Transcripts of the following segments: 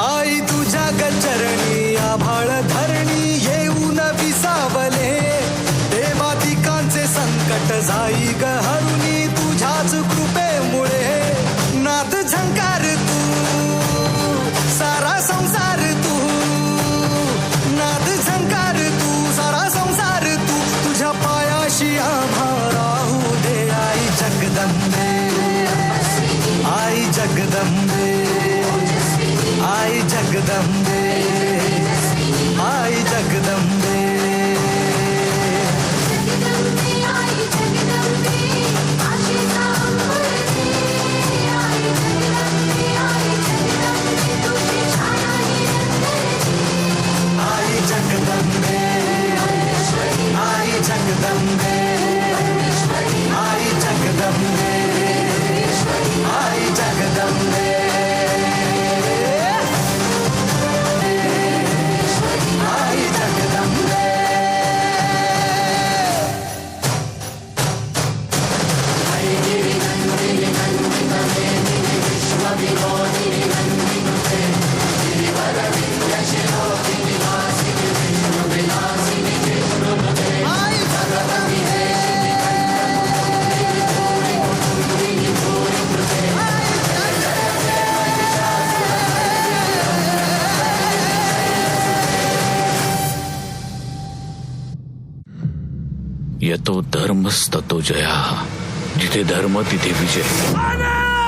आई तुझ्या गचरणी आभाळ धरणी येऊन विसावले देवादिकांचे संकट जाई ग तुझ्याच कृपेमुळे. नाथ झंकार तू सारा संसार तू. नाथ झंकार तू सारा संसार तू. तुझ्या पायाशी आभाराहू राहू दे आई जगदंबे. आई जगदंबे. जगदंबे येतो धर्मस्ततो जया। जिथे धर्म तिथे विजय। असा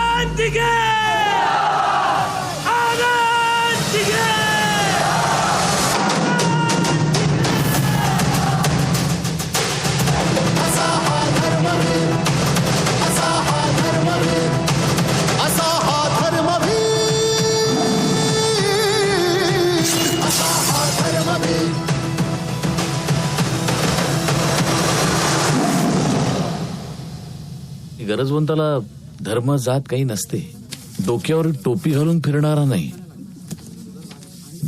गरजवंताला धर्म जात काही नसते. डोक्यावर टोपी घालून फिरणारा नाही.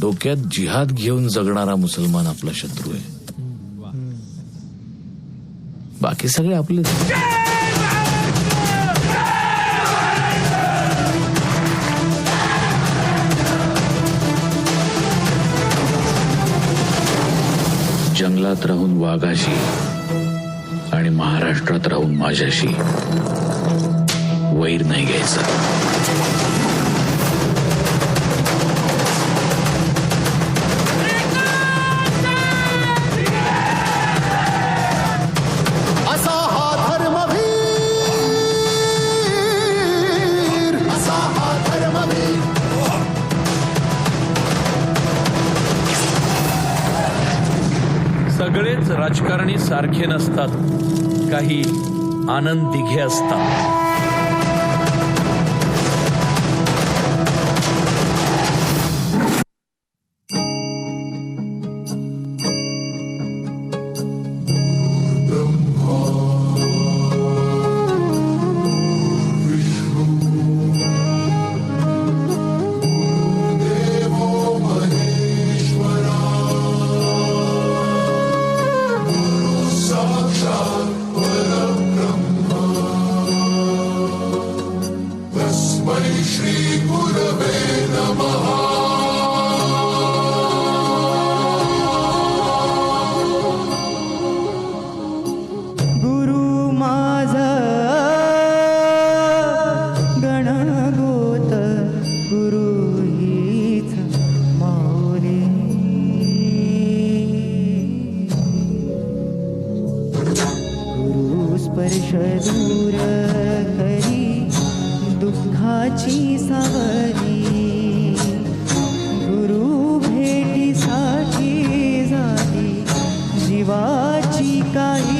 डोक्यात जिहाद घेऊन जगणारा मुसलमान आपला शत्रू आहे. बाकी सगळे आपले जंगलात राहून वाघाशी आणि महाराष्ट्रात राहून माझ्याशी वैर नाही घ्यायचा. सगळेच राजकारणी सारखे नसतात. काही आनंद दिघे असतात. दोष दूर करी दुःखाची सावरी गुरु भेटीसाठी झाली जीवाची काही